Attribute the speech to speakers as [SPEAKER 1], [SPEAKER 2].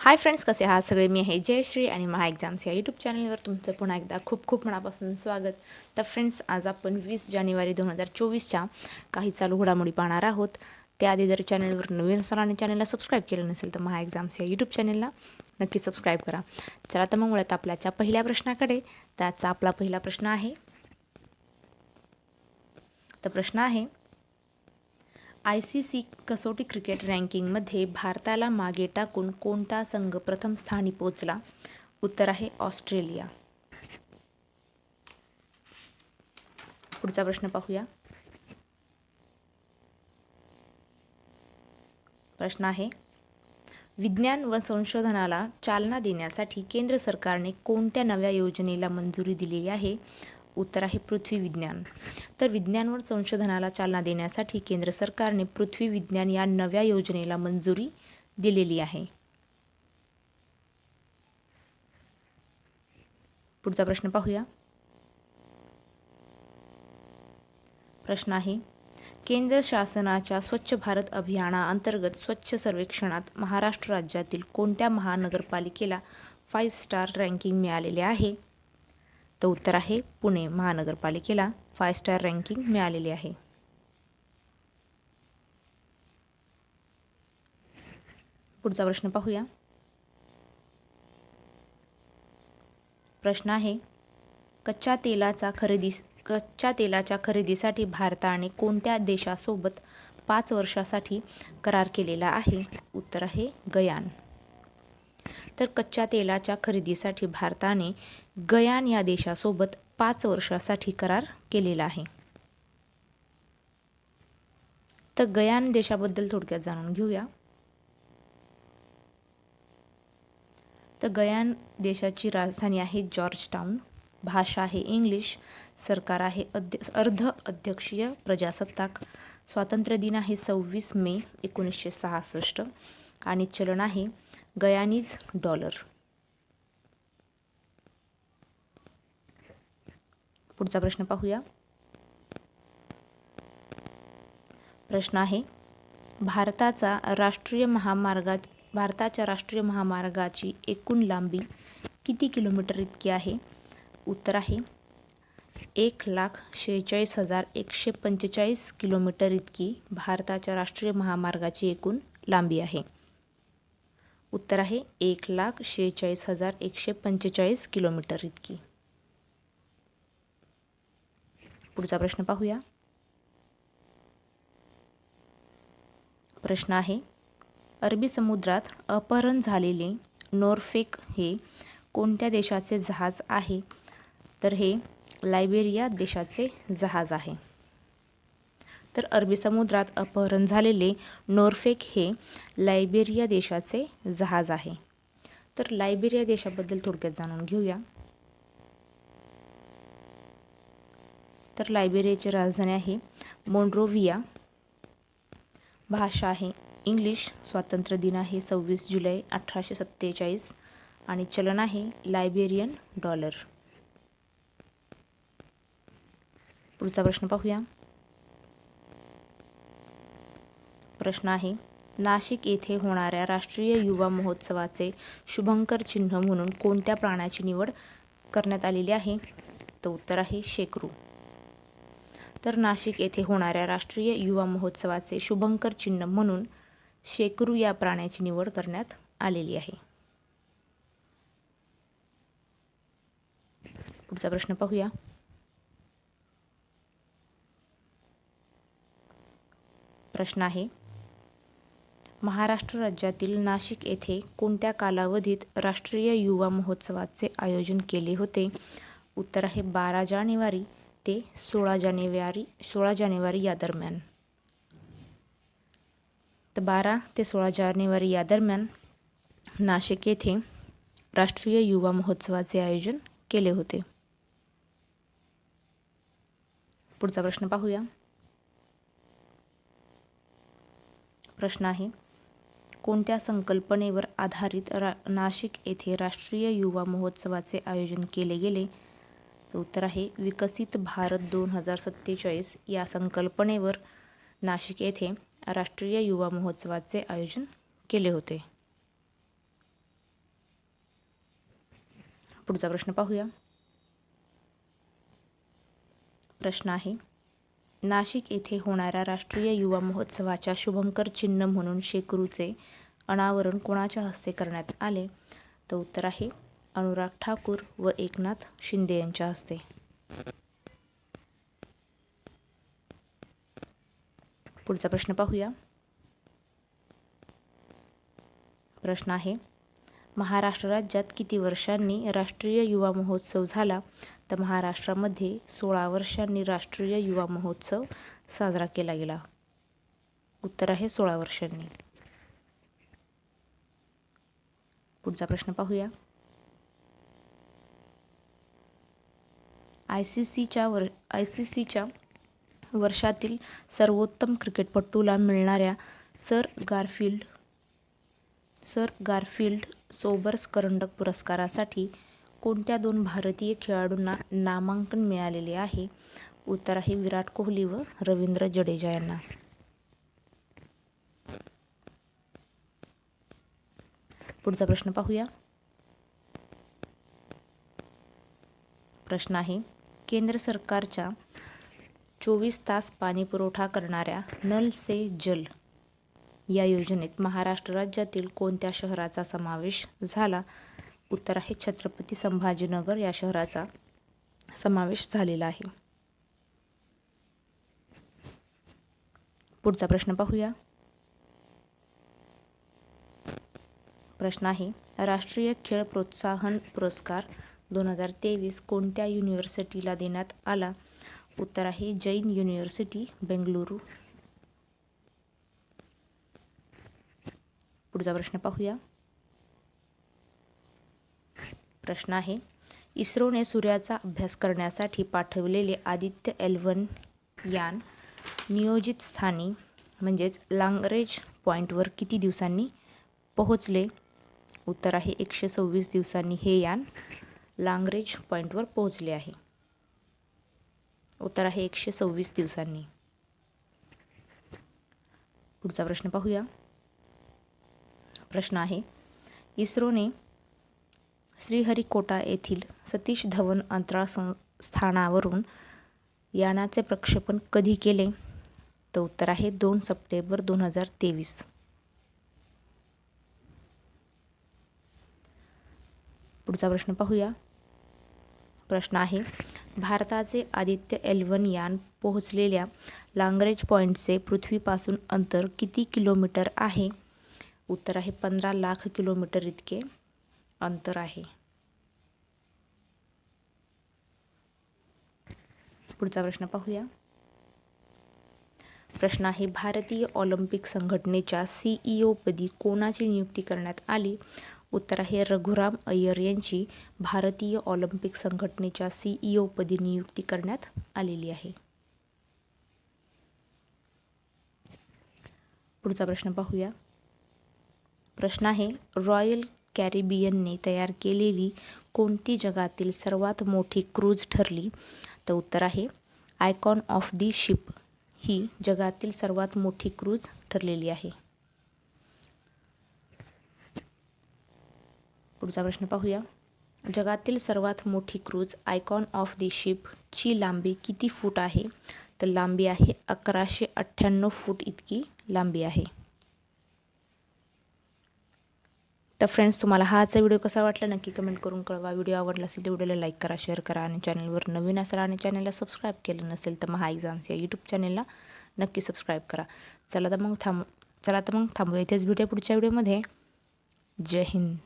[SPEAKER 1] Hi friends कसे आहात सगळे? मी आहे जयश्री आणि महा एक्झाम्स या यूट्यूब चॅनलवर तुमचं पुन्हा एकदा खूप खूप मनापासून स्वागत. तर फ्रेंड्स आज आपण वीस जानेवारी दोन हजार चोवीसच्या काही चालू घडामोडी पाहणार आहोत. त्याआधी जर चॅनलवर नवीन असाल आणि चॅनलला सबस्क्राईब केलं नसेल तर महा एक्झाम्स या यूट्यूब चॅनलला नक्की सबस्क्राईब करा. चला तर मग मुळात आपल्याच्या पहिल्या प्रश्नाकडे. त्याचा आपला पहिला प्रश्न आहे. तर प्रश्न आहे आय सी सी कसोटी क्रिकेट रँकिंगमध्ये भारताला मागे टाकून कोणता संघ प्रथम स्थानी पोचला उत्तर आहे ऑस्ट्रेलिया. पुढचा प्रश्न पाहूया. प्रश्न आहे विज्ञान व संशोधनाला चालना देण्यासाठी केंद्र सरकारने कोणत्या नव्या योजनेला मंजुरी दिलेली आहे? उत्तर आहे पृथ्वी विज्ञान. तर विज्ञान व संशोधनाला चालना देण्यासाठी केंद्र सरकारने पृथ्वी विज्ञान या नव्या योजनेला मंजुरी दिलेली आहे. पुढचा प्रश्न पाहूया. प्रश्न आहे केंद्र शासनाच्या स्वच्छ भारत अभियानाअंतर्गत स्वच्छ सर्वेक्षणात महाराष्ट्र राज्यातील कोणत्या महानगरपालिकेला फाईव्ह स्टार रँकिंग मिळालेले आहे? तर उत्तर आहे पुणे महानगरपालिकेला फाय स्टार रँकिंग मिळालेली आहे. पुढचा प्रश्न पाहूया. प्रश्न आहे कच्च्या तेलाचा खरेदी कच्च्या तेलाच्या खरेदीसाठी भारताने कोणत्या देशासोबत पाच वर्षासाठी करार केलेला आहे? उत्तर आहे गयान. तर कच्च्या तेलाच्या खरेदीसाठी भारताने गयान या देशासोबत पाच वर्षासाठी करार केलेला आहे. तर गयान देशाबद्दल थोडक्यात जाणून घेऊया. तर गयान देशाची राजधानी आहे जॉर्जटाऊन भाषा आहे इंग्लिश. सरकार आहे अध्य अर्ध अध्यक्षीय प्रजासत्ताक. स्वातंत्र्य दिन आहे सव्वीस मे एकोणीसशे सहासष्ट. आणि चलन आहे गयानीज डॉलर. पुढचा प्रश्न पाहूया. प्रश्न आहे भारताचा राष्ट्रीय महामार्गा भारताच्या राष्ट्रीय महामार्गाची एकूण लांबी किती किलोमीटर इतकी आहे? उत्तर आहे एक लाख शेहेचाळीस हजार एकशे पंचेचाळीस किलोमीटर इतकी भारताच्या राष्ट्रीय महामार्गाची एकूण लांबी आहे. उत्तर आहे एक लाख शेहेचाळीस हजार एकशे पंचेचाळीस किलोमीटर इतकी. पुढचा प्रश्न पाहूया. प्रश्न आहे अरबी समुद्रात अपहरण झालेले नॉर्फेक हे कोणत्या देशाचे जहाज आहे? तर हे लायबेरिया देशाचे जहाज आहे. तर अरबी समुद्रात अपहरण झालेले नॉर्फेक हे लायबेरिया देशाचे जहाज आहे. तर लायबेरिया देशाबद्दल थोडक्यात जाणून घेऊया. तर लायबेरियाची राजधानी आहे. मोन्ड्रोविया भाषा आहे. इंग्लिश स्वातंत्र्य दिन आहे सव्वीस जुलै अठराशे सत्तेचाळीस आणि चलन आहे लायबेरियन डॉलर. पुढचा प्रश्न पाहूया. प्रश्न आहे नाशिक येथे होणाऱ्या राष्ट्रीय युवा महोत्सवाचे शुभंकर चिन्ह म्हणून कोणत्या प्राण्याची निवड करण्यात आलेली आहे? तर उत्तर आहे शेकरू. तर नाशिक येथे होणाऱ्या राष्ट्रीय युवा महोत्सवाचे शुभंकर चिन्ह म्हणून शेकरू या प्राण्याची निवड करण्यात आलेली आहे. पुढचा प्रश्न पाहूया. प्रश्न आहे महाराष्ट्र राज्यातील नाशिक येथे कोणत्या कालावधीत राष्ट्रीय युवा महोत्सवाचे आयोजन केले होते? उत्तर आहे बारा जानेवारी ते सोळा जानेवारी सोळा जानेवारी या दरम्यान. तर बारा ते सोळा जानेवारी या दरम्यान नाशिक येथे राष्ट्रीय युवा महोत्सवाचे आयोजन केले होते. पुढचा प्रश्न पाहूया. प्रश्न आहे कोणत्या संकल्पनेवर आधारित रा नाशिक येथे राष्ट्रीय युवा महोत्सवाचे आयोजन केले गेले? तर उत्तर आहे विकसित भारत दोन हजार सत्तेचाळीस या संकल्पनेवर नाशिक येथे राष्ट्रीय युवा महोत्सवाचे आयोजन केले होते. पुढचा प्रश्न पाहूया. प्रश्न आहे नाशिक येथे होणाऱ्या राष्ट्रीय युवा महोत्सवाच्या शुभंकर चिन्ह म्हणून शेकरूचे अनावरण कोणाच्या हस्ते करण्यात आले? तर उत्तर आहे अनुराग ठाकूर व एकनाथ शिंदे यांच्या हस्ते. पुढचा प्रश्न पाहूया. प्रश्न आहे महाराष्ट्र राज्यात किती वर्षांनी राष्ट्रीय युवा महोत्सव झाला? तर महाराष्ट्रामध्ये सोळा वर्षांनी राष्ट्रीय युवा महोत्सव साजरा केला गेला. उत्तर आहे सोळा वर्षांनी. पुढचा प्रश्न पाहूया. आय सी सीच्या वर आय सी सीच्या वर्षातील सर्वोत्तम क्रिकेटपटूला मिळणाऱ्या sir Garfield sir Garfield Sobers करंडक पुरस्कारासाठी कोणत्या दोन भारतीय खेळाडूंना नामांकन मिळालेले आहे? उत्तर आहे विराट कोहली व रवींद्र जडेजा यांना. पुढचा प्रश्न पाहूया. प्रश्न आहे केंद्र सरकारच्या चोवीस तास पाणी पुरवठा करणाऱ्या नल से जल या योजनेत महाराष्ट्र राज्यातील कोणत्या शहराचा समावेश झाला? उत्तर आहे छत्रपती संभाजीनगर या शहराचा समावेश झालेला आहे. पुढचा प्रश्न पाहूया. प्रश्न आहे राष्ट्रीय खेळ प्रोत्साहन पुरस्कार दोन हजार तेवीस कोणत्या युनिव्हर्सिटीला देण्यात आला? उत्तर आहे जैन युनिव्हर्सिटी बेंगलुरू. पुढचा प्रश्न पाहूया. प्रश्न आहे इस्रोने सूर्याचा अभ्यास करण्यासाठी पाठवलेले आदित्य एल्वन यान नियोजित स्थानी म्हणजेच लांगरेज पॉईंटवर किती दिवसांनी पोहोचले? उत्तर आहे एकशे सव्वीस दिवसांनी हे यान. लांगरेज पॉईंटवर पोहोचले आहे. उत्तर आहे एकशे सव्वीस दिवसांनी. पुढचा प्रश्न पाहूया. प्रश्न आहे इस्रोने श्रीहरिकोटा येथील सतीश धवन अंतराळ स्थानावरून यानाचे प्रक्षेपण कधी केले? तर उत्तर आहे दोन सप्टेंबर दोन हजार तेवीस. पुढचा प्रश्न पाहूया. प्रश्न आहे. भारताचे आदित्य एल्वन यान पोहोचलेल्या लांगरेज पॉईंटचे पृथ्वीपासून अंतर किती किलोमीटर आहे? उत्तर आहे पंधरा लाख किलोमीटर इतके अंतर आहे. पुढचा प्रश्न पाहूया. प्रश्न आहे भारतीय ऑलिम्पिक संघटनेच्या सीईओ पदी कोणाची नियुक्ती करण्यात आली? उत्तर आहे रघुराम अय्यर यांची. भारतीय ऑलिम्पिक संघटनेच्या सीईओपदी नियुक्ती करण्यात आलेली आहे. पुढचा प्रश्न पाहूया. प्रश्न आहे रॉयल कॅरिबियनने तयार केलेली कोणती जगातील सर्वात मोठी क्रूज ठरली? तर उत्तर आहे आयकॉन ऑफ दी शिप ही जगातील सर्वात मोठी क्रूज ठरलेली आहे. पुढचा प्रश्न पाहूया. जगातील सर्वात मोठी क्रूज आयकॉन ऑफ दी शिपची लांबी किती फूट आहे? तर लांबी आहे अकराशे अठ्ठ्याण्णव फूट इतकी लांबी आहे. तर फ्रेंड्स तुम्हाला हा आजचा व्हिडिओ कसा वाटला? नक्की कमेंट करून कळवा. व्हिडिओ आवडला असेल तर व्हिडिओला लाईक करा शेअर करा आणि चॅनलवर नवीन असाल आणि चॅनलला सबस्क्राईब केलं नसेल तर महा एक्झाम्स या यूट्यूब चॅनलला नक्की सबस्क्राईब करा. चला तर मग थांब चला तर मग थांबूया इथेच व्हिडिओ पुढच्या व्हिडिओमध्ये. जय हिंद.